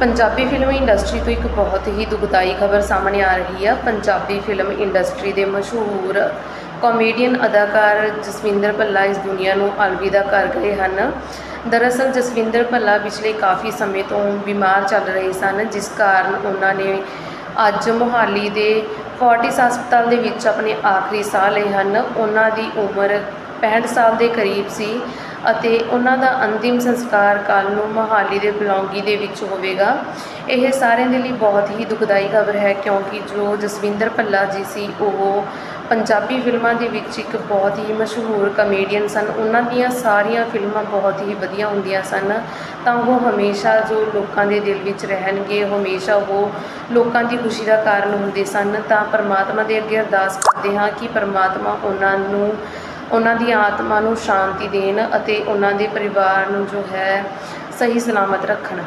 Punjabi film industry ਤੋਂ ਇੱਕ ਬਹੁਤ ਹੀ ਦੁਖਦਾਈ ਖਬਰ ਸਾਹਮਣੇ ਆ ਰਹੀ ਆ। ਪੰਜਾਬੀ ਫਿਲਮ ਇੰਡਸਟਰੀ ਦੇ ਮਸ਼ਹੂਰ ਕਾਮੇਡੀਅਨ ਅਦਾਕਾਰ ਜਸਵਿੰਦਰ ਭੱਲਾ ਇਸ ਦੁਨੀਆ ਨੂੰ ਅਲਵਿਦਾ ਕਰ ਗਏ ਹਨ। ਦਰਅਸਲ ਜਸਵਿੰਦਰ ਭੱਲਾ ਪਿਛਲੇ ਕਾਫੀ ਸਮੇਂ ਤੋਂ ਬਿਮਾਰ ਚੱਲ ਰਹੇ ਸਨ, ਜਿਸ ਕਾਰਨ ਉਹਨਾਂ ਨੇ ਅੱਜ ਮੋਹਾਲੀ ਦੇ ਫੋਰਟਿਸ ਹਸਪਤਾਲ ਦੇ ਵਿੱਚ ਆਪਣੇ ਆਖਰੀ ਸਾਹ ਲਏ ਹਨ। ਉਹਨਾਂ ਦੀ ਉਮਰ 65 ਸਾਲ ਦੇ ਕਰੀਬ ਸੀ ਅਤੇ ਉਹਨਾਂ ਦਾ ਅੰਤਿਮ ਸੰਸਕਾਰ ਕੱਲ ਨੂੰ ਮੋਹਾਲੀ ਦੇ ਬਲੌਂਗੀ ਦੇ ਵਿੱਚ ਹੋਵੇਗਾ। ਇਹ ਸਾਰਿਆਂ ਦੇ ਲਈ ਬਹੁਤ ਹੀ ਦੁਖਦਾਈ ਖਬਰ ਹੈ ਕਿਉਂਕਿ ਜੋ ਜਸਵਿੰਦਰ ਭੱਲਾ ਜੀ ਸੀ, ਉਹ ਪੰਜਾਬੀ ਫਿਲਮਾਂ ਦੇ ਵਿੱਚ ਇੱਕ ਬਹੁਤ ਹੀ ਮਸ਼ਹੂਰ ਕਮੇਡੀਅਨ ਸਨ। ਉਹਨਾਂ ਦੀਆਂ ਸਾਰੀਆਂ ਫਿਲਮਾਂ ਬਹੁਤ ਹੀ ਵਧੀਆ ਹੁੰਦੀਆਂ ਸਨ। ਤਾਂ ਉਹ ਹਮੇਸ਼ਾ ਜੋ ਲੋਕਾਂ ਦੇ ਦਿਲ ਵਿੱਚ ਰਹਿਣਗੇ, ਹਮੇਸ਼ਾ ਉਹ ਲੋਕਾਂ ਦੀ ਖੁਸ਼ੀ ਦਾ ਕਾਰਨ ਹੁੰਦੇ ਸਨ। ਤਾਂ ਪਰਮਾਤਮਾ ਦੇ ਅੱਗੇ ਅਰਦਾਸ ਕਰਦੇ ਹਾਂ ਕਿ ਪਰਮਾਤਮਾ ਉਹਨਾਂ ਨੂੰ ਉਹਨਾਂ ਦੀ ਆਤਮਾ ਨੂੰ ਸ਼ਾਂਤੀ ਦੇਣ ਅਤੇ ਉਹਨਾਂ ਦੇ ਪਰਿਵਾਰ ਨੂੰ ਜੋ ਹੈ ਸਹੀ ਸਲਾਮਤ ਰੱਖਣ।